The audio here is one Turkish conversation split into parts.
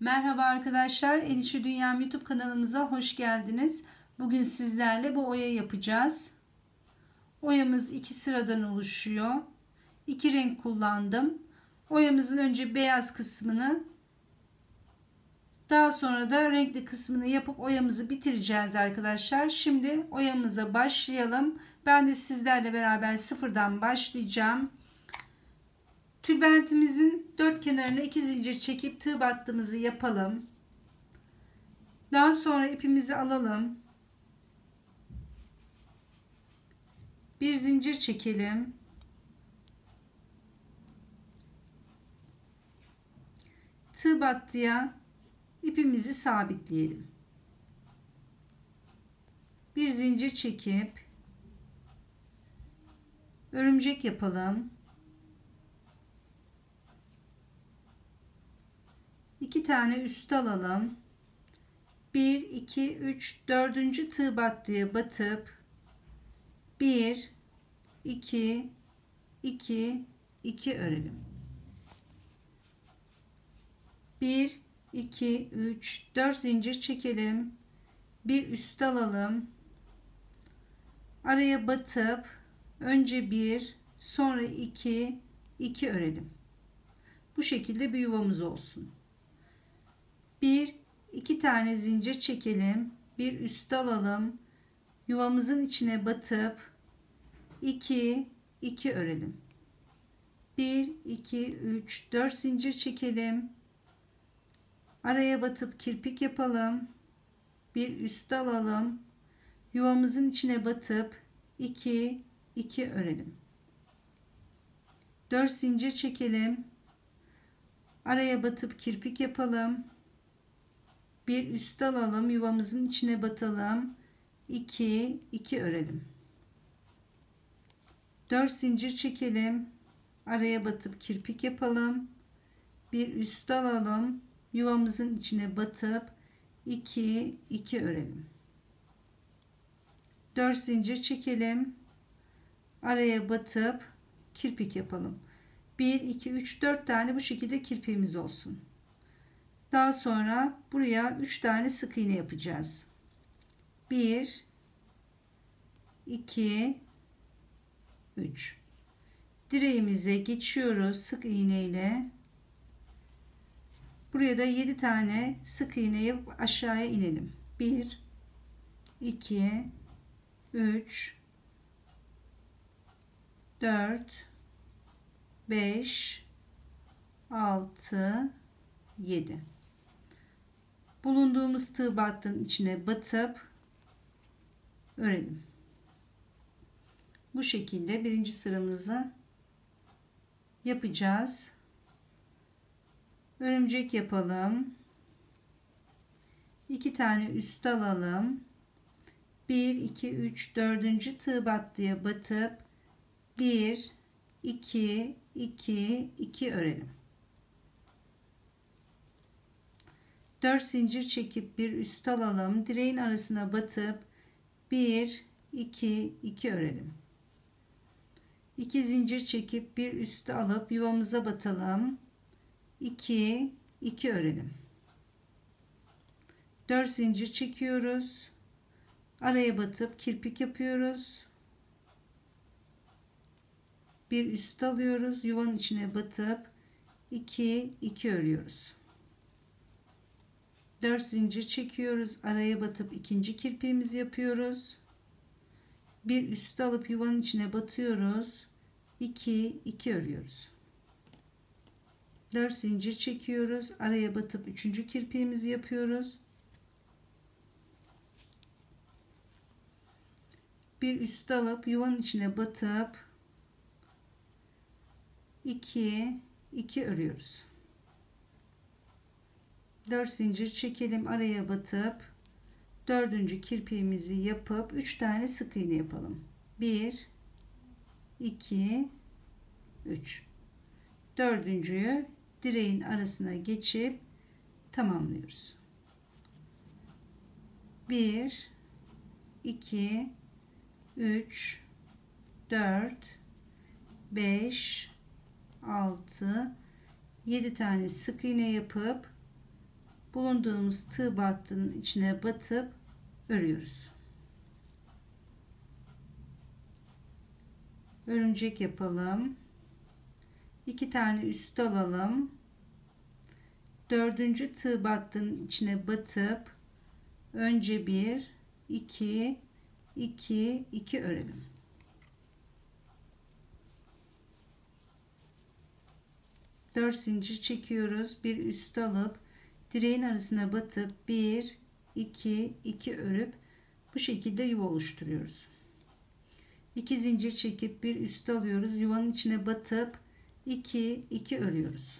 Merhaba arkadaşlar, Elişi Dünyam YouTube kanalımıza hoş geldiniz. Bugün sizlerle bu oya yapacağız. Oyamız iki sıradan oluşuyor. İki renk kullandım. Oyamızın önce beyaz kısmını daha sonra da renkli kısmını yapıp oyamızı bitireceğiz arkadaşlar. Şimdi oyamıza başlayalım. Ben de sizlerle beraber sıfırdan başlayacağım. Tülbentimizin dört kenarına iki zincir çekip tığ battığımızı yapalım. Daha sonra ipimizi alalım. Bir zincir çekelim. Tığ battıya ipimizi sabitleyelim. Bir zincir çekip örümcek yapalım. İki tane üst alalım. 1 2 3 4. tığ battıya batıp 1 2 2 2 örelim. 1 2 3 4 zincir çekelim. Bir üst alalım. Araya batıp önce 1 sonra 2 2 örelim. Bu şekilde bir yuvamız olsun bir iki tane zincir çekelim. Bir üst alalım. Yuvamızın içine batıp 2 2 örelim. 1 2 3 4 zincir çekelim. Araya batıp kirpik yapalım. Bir üst alalım. Yuvamızın içine batıp 2 2 örelim. 4 zincir çekelim. Araya batıp kirpik yapalım bir üst alalım yuvamızın içine batalım. 2 2 örelim. 4 zincir çekelim. Araya batıp kirpik yapalım. Bir üst alalım yuvamızın içine batıp 2 2 örelim. 4 zincir çekelim. Araya batıp kirpik yapalım. 1 2 3 4 tane bu şekilde kirpiğimiz olsun daha sonra buraya 3 tane sık iğne yapacağız. 1 2 3 Direğimize geçiyoruz sık iğne ile. Buraya da 7 tane sık iğne yapıp aşağıya inelim. 1 2 3 4 5 6 7 bulunduğumuz tığ battığın içine batıp örelim. Bu şekilde birinci sıramızı yapacağız. Örümcek yapalım. İki tane üst alalım. 1 2 3 4. tığ battıya batıp 1 2 2 2 örelim. 4 zincir çekip bir üst alalım. Direğin arasına batıp 1 2 2 örelim. 2 zincir çekip bir üstü alıp yuvamıza batalım. 2 2 örelim. 4 zincir çekiyoruz. Araya batıp kirpik yapıyoruz. Bir üst alıyoruz. Yuvanın içine batıp 2 2 örüyoruz. 4 zincir çekiyoruz. Araya batıp ikinci kirpiğimizi yapıyoruz. Bir üst alıp yuvanın içine batıyoruz. 2 2 örüyoruz. 4 zincir çekiyoruz. Araya batıp üçüncü kirpiğimizi yapıyoruz. Bir üst alıp yuvanın içine batıp 2 2 örüyoruz. 4 zincir çekelim araya batıp dördüncü kirpiğimizi yapıp 3 tane sık iğne yapalım. 1 2 3 dördüncüyü direğin arasına geçip tamamlıyoruz. 1 2 3 4 5 6 7 tane sık iğne yapıp bulunduğumuz tığ battının içine batıp örüyoruz. Örümcek yapalım. İki tane üst alalım. Dördüncü tığ battının içine batıp önce bir, iki, iki, iki örelim. 4 zincir çekiyoruz. Bir üst alıp direğin arasına batıp 1 2 2 örüp bu şekilde yuva oluşturuyoruz. 2 zincir çekip bir üst alıyoruz. Yuvanın içine batıp 2 2 örüyoruz.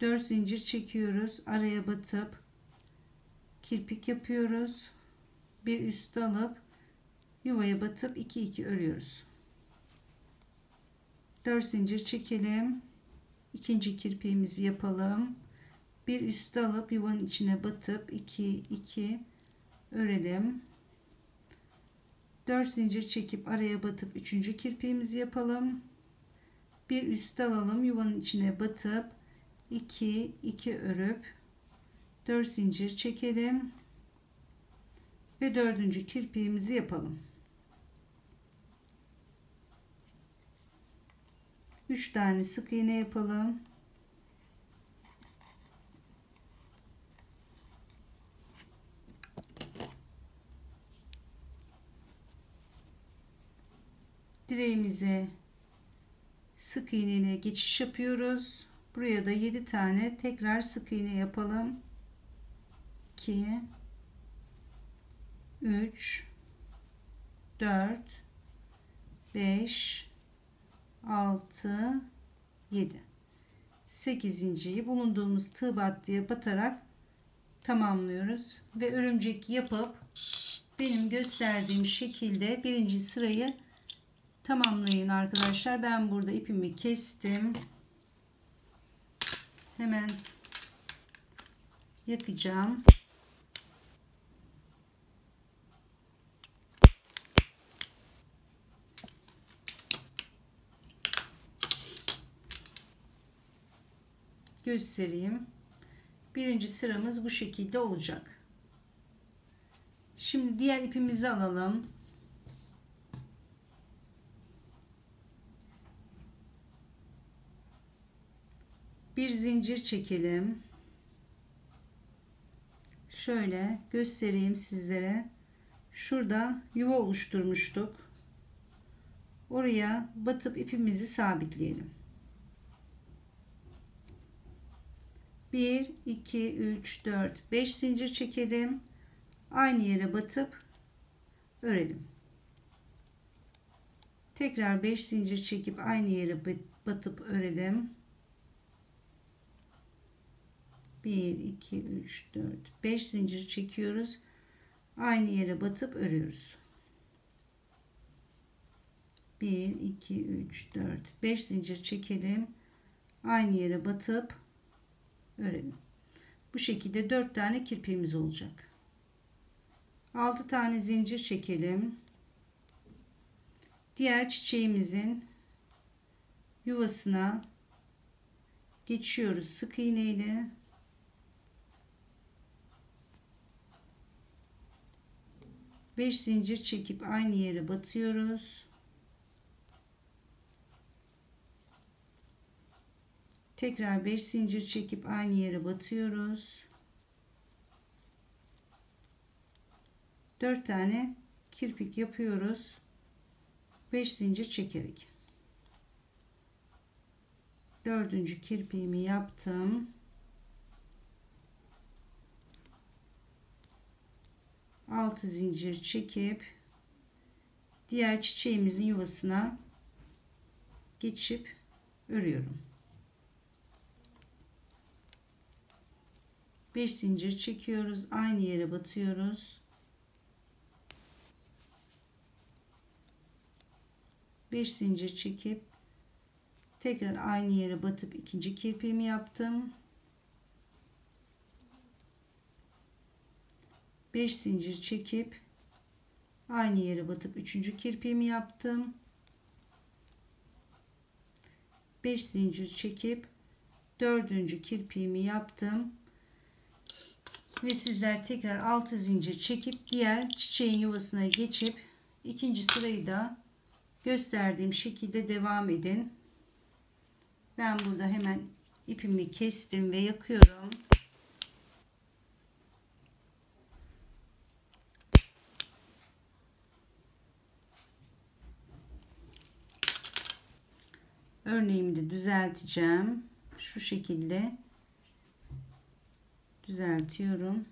4 zincir çekiyoruz. Araya batıp kirpik yapıyoruz. Bir üst alıp yuvaya batıp 2 2 örüyoruz. 4 zincir çekelim. İkinci kirpiğimizi yapalım. Bir üst alıp yuvanın içine batıp 2 2 örelim. 4 zincir çekip araya batıp üçüncü kirpiğimizi yapalım. Bir üst alalım yuvanın içine batıp 2 2 örüp 4 zincir çekelim ve dördüncü kirpiğimizi yapalım. 3 tane sık iğne yapalım. Direğimize sık iğne geçiş yapıyoruz. Buraya da 7 tane tekrar sık iğne yapalım. 2 3 4 5 6 7 8.yi bulunduğumuz tığ battıya batarak tamamlıyoruz ve örümcek yapıp benim gösterdiğim şekilde birinci sırayı tamamlayın arkadaşlar ben burada ipimi kestim hemen yakacağım göstereyim. Birinci sıramız bu şekilde olacak. Şimdi diğer ipimizi alalım. Bir zincir çekelim. Şöyle göstereyim sizlere. Şurada yuva oluşturmuştuk. Oraya batıp ipimizi sabitleyelim. 1 2 3 4 5 zincir çekelim aynı yere batıp örelim tekrar 5 zincir çekip aynı yere batıp örelim 1 2 3 4 5 zincir çekiyoruz aynı yere batıp örüyoruz 1 2 3 4 5 zincir çekelim aynı yere batıp örelim. Bu şekilde 4 tane kirpiğimiz olacak. 6 tane zincir çekelim. Diğer çiçeğimizin yuvasına geçiyoruz sık iğne ile. Beş zincir çekip aynı yere batıyoruz. Tekrar 5 zincir çekip aynı yere batıyoruz. 4 tane kirpik yapıyoruz. 5 zincir çekerek. Dördüncü kirpiğimi yaptım. Altı zincir çekip diğer çiçeğimizin yuvasına geçip örüyorum. 5 zincir çekiyoruz aynı yere batıyoruz 5 zincir çekip tekrar aynı yere batıp ikinci kirpiğimi yaptım 5 zincir çekip aynı yere batıp üçüncü kirpiğimi yaptım. 5 zincir çekip dördüncü kirpiğimi yaptım. Ve sizler tekrar 6 zincir çekip diğer çiçeğin yuvasına geçip ikinci sırayı da gösterdiğim şekilde devam edin. Ben burada hemen ipimi kestim ve yakıyorum örneğimi de düzelteceğim şu şekilde düzeltiyorum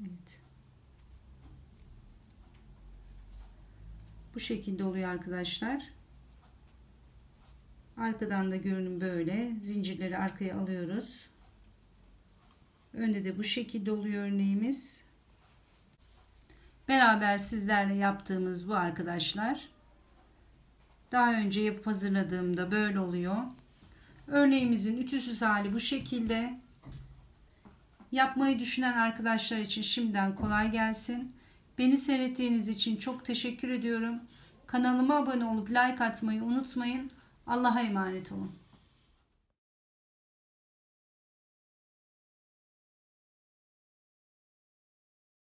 Evet. Bu şekilde oluyor arkadaşlar. Arkadan da görünüm böyle. Zincirleri arkaya alıyoruz. Önde de bu şekilde oluyor örneğimiz. Beraber sizlerle yaptığımız bu arkadaşlar. Daha önce yapıp hazırladığımda böyle oluyor. Örneğimizin ütüsüz hali bu şekilde. Yapmayı düşünen arkadaşlar için şimdiden kolay gelsin. Beni seyrettiğiniz için çok teşekkür ediyorum. Kanalıma abone olup like atmayı unutmayın. Allah'a emanet olun.